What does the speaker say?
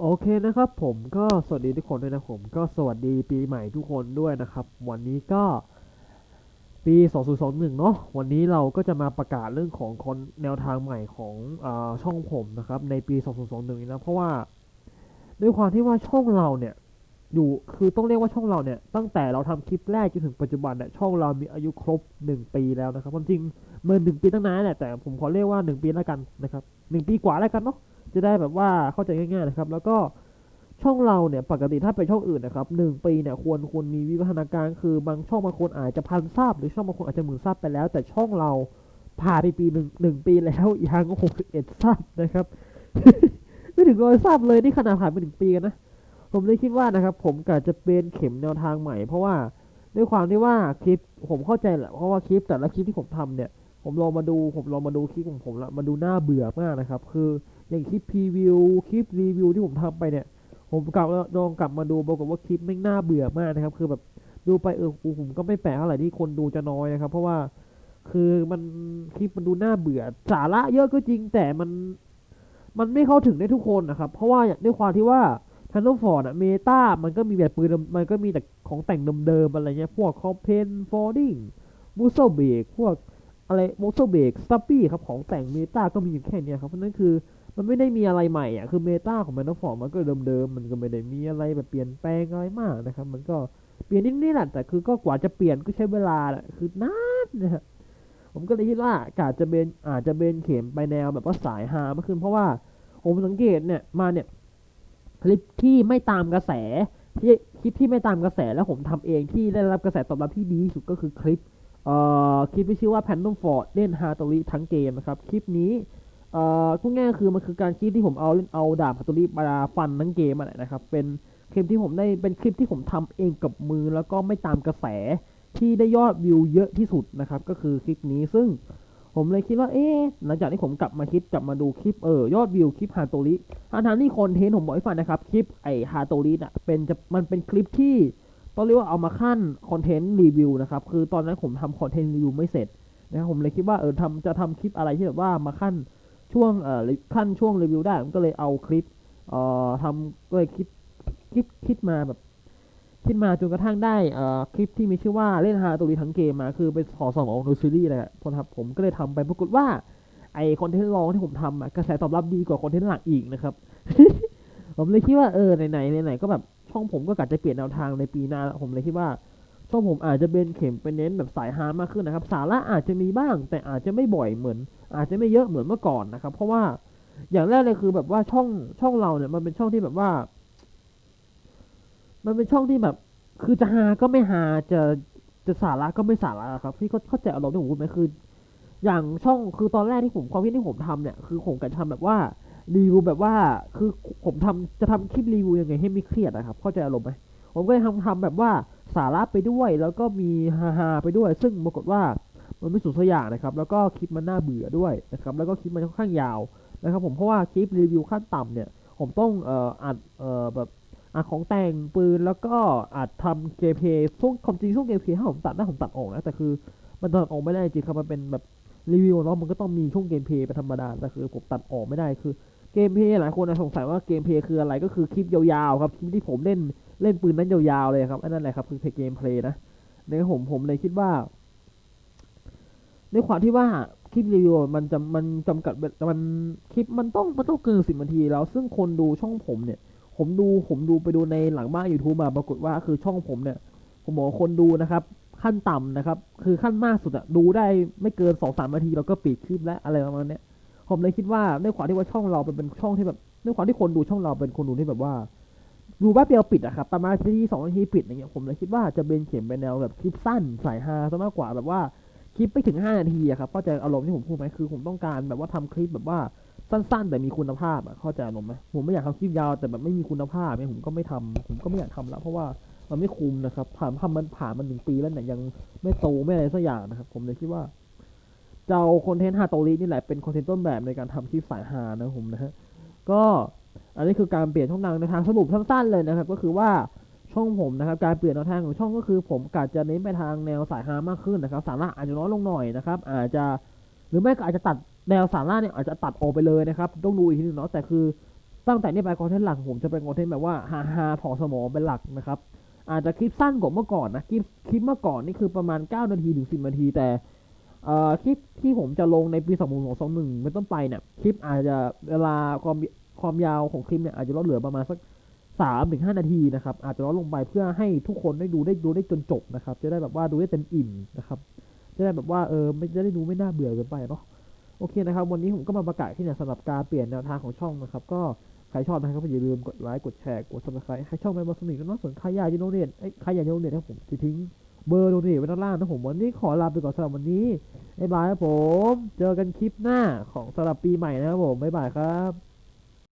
โอเคนะครับผมก็สวัสดีทุกคนด้วยนะผมก็สวัสดีปีใหม่ทุกคนด้วยนะครับ วันนี้ก็ปี 2021 เนาะวันนี้เราก็จะมาประกาศเรื่องของคนแนวทางใหม่ของอช่องผมนะครับ ในปี 2021นี้นะเพราะว่าด้วยความที่ว่าช่องเราเนี่ยอยู่คือต้องเรียกว่าช่องเราเนี่ยตั้งแต่เราทำคลิปแรกจนถึงปัจจุบันเนี่ยช่องเรามีอายุครบ 1 ปีแล้วนะครับความจริงเมื่อหนึ่งปีตั้งนานแหละแต่ผมขอเรียกว่า 1 ปีแล้วกันนะครับหนึ่งปีกว่าแล้วกันเนาะ จะได้แบบว่าเข้าใจง่ายๆนะครับ แล้วก็ช่องเราเนี่ยปกติถ้าเป็นช่องอื่นนะครับหนึ่งปีเนี่ยควรควรมีวิวัฒนาการคือบางช่องบางคนอาจจะพันซับหรือช่องบางคนอาจจะหมื่นซับไปแล้ว แต่ช่องเราผ่านไปปีหนึ่งหนึ่งปีแล้วยังหกสิบเอ็ดซับนะครับ ไม่ถึงร้อยซับเลยนี่ขนาดผ่านไปหนึ่งปีกันนะผมเลยคิดว่านะครับ ผมกะจะเป็นเข็มแนวทางใหม่ เพราะว่าด้วยความที่ว่าคลิปผมเข้าใจแหละเพราะว่าคลิปแต่ละคลิปที่ผมทำเนี่ย ผมลองมาดูผมลองมาดูคลิปของผมล้วมาดูน่าเบื่อมากนะครับ คือ อย่างคลิปพรีวิวคลิปรีวิวที่ผมทำไปเนี่ย ผมกลับลองกลับมาดูปรากฏว่าคลิปไม่น่าเบื่อมากนะครับ คือแบบดูไปเออผมก็ไม่แปลกเท่าไหร่ที่คนดูจะน้อยนะครับ เพราะว่าคือมันคลิปมันดูน่าเบื่อ สาระเยอะก็จริงแต่มันมันไม่เข้าถึงได้ทุกคนนะครับ เพราะว่าด้วยความที่ว่าทันโนฟอร์ดอะเมตามันก็มีแบบปืนมันก็มีแต่ของแต่งเดิมๆอะไรเงี้ย พวกคอมเพนฟอร์ดิงมูโซเบกพวกอะไรโมโซเบกสตัปปี้ครับของแต่งเมตาก็มีอยู่แค่นี้ครับเพราะนั่นคือ มันไม่ได้มีอะไรใหม่อะคือเมตาของแมนฟอร์มันก็เดิมๆมันก็ไม่ได้มีอะไรแบบเปลี่ยนแปลงอะไรมากนะครับ มันก็เปลี่ยนนิดๆแหละแต่คือก็กว่าจะเปลี่ยนก็ใช้เวลาแหละคือนานนะฮะผมก็เลยคิดว่าอาจจะเป็นอาจจะเป็นเข็มไปแนวแบบว่าสายฮามากขึ้น เพราะว่าผมสังเกตเนี่ยมาเนี่ยคลิปที่ไม่ตามกระแสที่คลิปที่ไม่ตามกระแสแล้วผมทำเองที่ได้รับกระแสตอบรับที่ดีที่สุดก็คือคลิปเอ่อคลิปที่ชื่อว่า Phantom Ford เล่นฮาโตริทั้งเกมนะครับ คลิปนี้ เอ่อพูดง่ายคือมันคือการคลิปที่ผมเอาเล่นเอาดาบฮาโตริมาฟันทั้งเกมอะไรนะครับ เป็นคลิปที่ผมได้เป็นคลิปที่ผมทำเองกับมือแล้วก็ไม่ตามกระแสที่ได้ยอดวิวเยอะที่สุดนะครับ ก็คือคลิปนี้ซึ่งผมเลยคิดว่า เอ๊ะ หลังจากที่ผมกลับมาคิดกลับมาดูคลิป เออ ยอดวิวคลิปฮาโตริทางที่คอนเทนต์ผมบอกให้ฟังนะครับ คลิปไอฮาโตริอะ เป็นจะมันเป็นคลิปที่ต้องเรียกว่าเอามาขั้นคอนเทนต์รีวิวนะครับ คือตอนนั้นผมทำคอนเทนต์รีวิวไม่เสร็จนะครับ ผมเลยคิดว่า เออทำจะทำคลิปอะไรที่แบบว่ามาขั้น ช่วงเอ่อขั้นช่วงรีวิวได้ผมก็เลยเอาคลิปเอ่อทำก็เลยคิดคิดคิดมาแบบคิดมาจนกระทั่งได้เอ่อคลิปที่มีชื่อว่าเล่นฮาตัวดีทั้งเกมมาคือเป็นขอสองของดูซีรีส์เลยพอครับผมก็เลยทำไปปรากฏว่า ไอคอนเทนต์รองที่ผมทำอะกระแสตอบรับดีกว่าคอนเทนต์หลักอีกนะครับ ผมเลยคิดว่าเออไหนๆไหนก็แบบช่องผมก็กะจะเปลี่ยนแนวทางในปีหน้าผมเลยคิดว่า ช่องผมอาจจะเป็นเข็มไปเน้นแบบสายฮามากขึ้นนะครับ สาระอาจจะมีบ้าง แต่อาจจะไม่บ่อยเหมือน อาจจะไม่เยอะเหมือนเมื่อก่อนนะครับ เพราะว่าอย่างแรกเลยคือแบบว่าช่องช่องเราเนี่ยมันเป็นช่องที่แบบว่า มันเป็นช่องที่แบบ คือจะฮาก็ไม่ฮาจะจะสาระก็ไม่สาระครับพี่เข้าใจอารมณ์ที่ผมพูดไหมคือ อย่างช่องคือตอนแรกที่ผมความคิดที่ผมทำเนี่ย คือผมกะทำแบบว่ารีวิวแบบว่า คือผมทำจะทำคลิปรีวิวยังไงให้ไม่เครียดนะครับ เข้าใจอารมณ์ไหมผมก็เลยทำทำแบบว่า สาระไปด้วย แล้วก็มีฮาฮาไปด้วย ซึ่งปรากฏว่ามันไม่สุดสักอย่างนะครับ แล้วก็คลิปมันน่าเบื่อด้วยนะครับ แล้วก็คลิปมันค่อนข้างยาวนะครับ ผมเพราะว่าคลิปรีวิวขั้นต่ำเนี่ยผมต้องเอ่ออัดเอ่อแบบอัดของแต่งปืนแล้วก็อัดทำเกมเพย์ช่วงความจริงช่วงเกมเพย์ถ้าผมตัดได้ผมตัดออกนะแต่คือมันตัดออกไม่ได้จริงครับมันเป็นแบบรีวิวเนาะมันก็ต้องมีช่วงเกมเพย์เป็นธรรมดาแต่คือผมตัดออกไม่ได้คือ เกมเพย์หลายคนสงสัยว่าเกมเพย์คืออะไรก็คือคลิปยาวๆครับคลิปที่ผมเล่นเล่นปืนนั้นยาวๆเลยครับอันนั้นแหละครับคือเกมเพย์นะในผมผมเลยคิดว่าในความที่ว่าคลิปรีวิวมันจะมันจำกัดมันคลิปมันต้องมันต้องเกินสิบนาทีแล้ว ซึ่งคนดูช่องผมเนี่ย ผมดูผมดูไปดูในหลังบ้านยูทูบมาปรากฏว่าคือช่องผมเนี่ย ผมบอกคนดูนะครับ ขั้นต่ำนะครับ คือขั้นมากสุดอะดูได้ไม่เกินสองสามนาทีเราก็ปิดคลิปแล้วอะไรประมาณเนี้ย ผมเลยคิดว่าด้วยความที่ว่าช่องเราเป็นช่องที่แบบด้วยความที่คนดูช่องเราเป็นคนดูที่แบบว่าดูแป๊บเดียวปิดอะครับประมาณที่สองนาทีปิดอย่างเงี้ยผมเลยคิดว่าจะเป็นเข็มไปแนวแบบคลิปสั้นสายฮาซะมากกว่าแบบว่าคลิปไม่ถึงห้านาทีอะครับเข้าใจอารมณ์ที่ผมพูดไหมคือผมต้องการแบบว่าทำคลิปแบบว่าสั้น ๆ แต่มีคุณภาพอะเข้าใจอารมณ์ไหมผมไม่อยากทำคลิปยาวแต่แบบไม่มีคุณภาพเนี่ยผมก็ไม่ทำผมก็ไม่อยากทำแล้วเพราะว่ามันไม่คุ้มนะครับผ่านทำมันผ่านมันหนึ่งปีแล้วเนี่ยยังไม่โตไม่อะไรสักอย่างนะครับ ผมเลยคิดว่า เอาคอนเทนต์ฮาโตรินี่แหละเป็นคอนเทนต์ต้นแบบในการทำคลิปสายฮานะผมนะฮะก็อันนี้คือการเปลี่ยนช่องทางในทางสรุปสั้นๆเลยนะครับ ก็คือว่าช่องผมนะครับ การเปลี่ยนแนวทางของช่องก็คือ ผมกาจะเน้นไปทางแนวสายฮามากขึ้นนะครับ สาระอาจจะน้อยลงหน่อยนะครับ อาจจะหรือไม่ก็อาจจะตัดแนวสาระเนี่ยอาจจะตัดออกไปเลยนะครับ ต้องดูอีกทีนึงเนาะแต่คือตั้งแต่นี้ไปคอนเทนต์หลักผมจะเป็นคอนเทนต์แบบว่าฮาฮาถอดสมองเป็นหลักนะครับอาจจะคลิปสั้นกว่าเมื่อก่อนนะคลิปคลิปเมื่อก่อนนี่คือประมาณ9นาทีถึง10นาทีแต่ เอ่อคลิปที่ผมจะลงในปี2021เป็นต้นไปเนี่ยคลิปอาจจะเวลาความความยาวของคลิปเนี่ยอาจจะลดเหลือประมาณสัก3ถึง5นาทีนะครับอาจจะลดลงไปเพื่อให้ทุกคนได้ดูได้ดูได้จนจบนะครับ จะได้แบบว่าดูได้เต็มอิ่มนะครับ จะได้แบบว่าเออไม่จะได้ดูไม่น่าเบื่อเกินไปเนาะโอเคนะครับ วันนี้ผมก็มาประกาศที่เนี่ยสำหรับการเปลี่ยนแนวทางของช่องนะครับ ก็ใครชอบนะครับอย่าลืมกดไลค์กดแชร์กด subscribe ให้ช่องแมนบอสนิกนะส่วนใครอยากจะโดเนทใครอยากจะโดเนทนะผมทิ้ง เบอร์โดเนทไว้ด้านล่างนะผมวันนี้ขอลาไปก่อนสำหรับวันนี้บ๊ายบายครับผม เจอกันคลิปหน้าของสำหรับปีใหม่นะครับผมบ๊ายบายครับ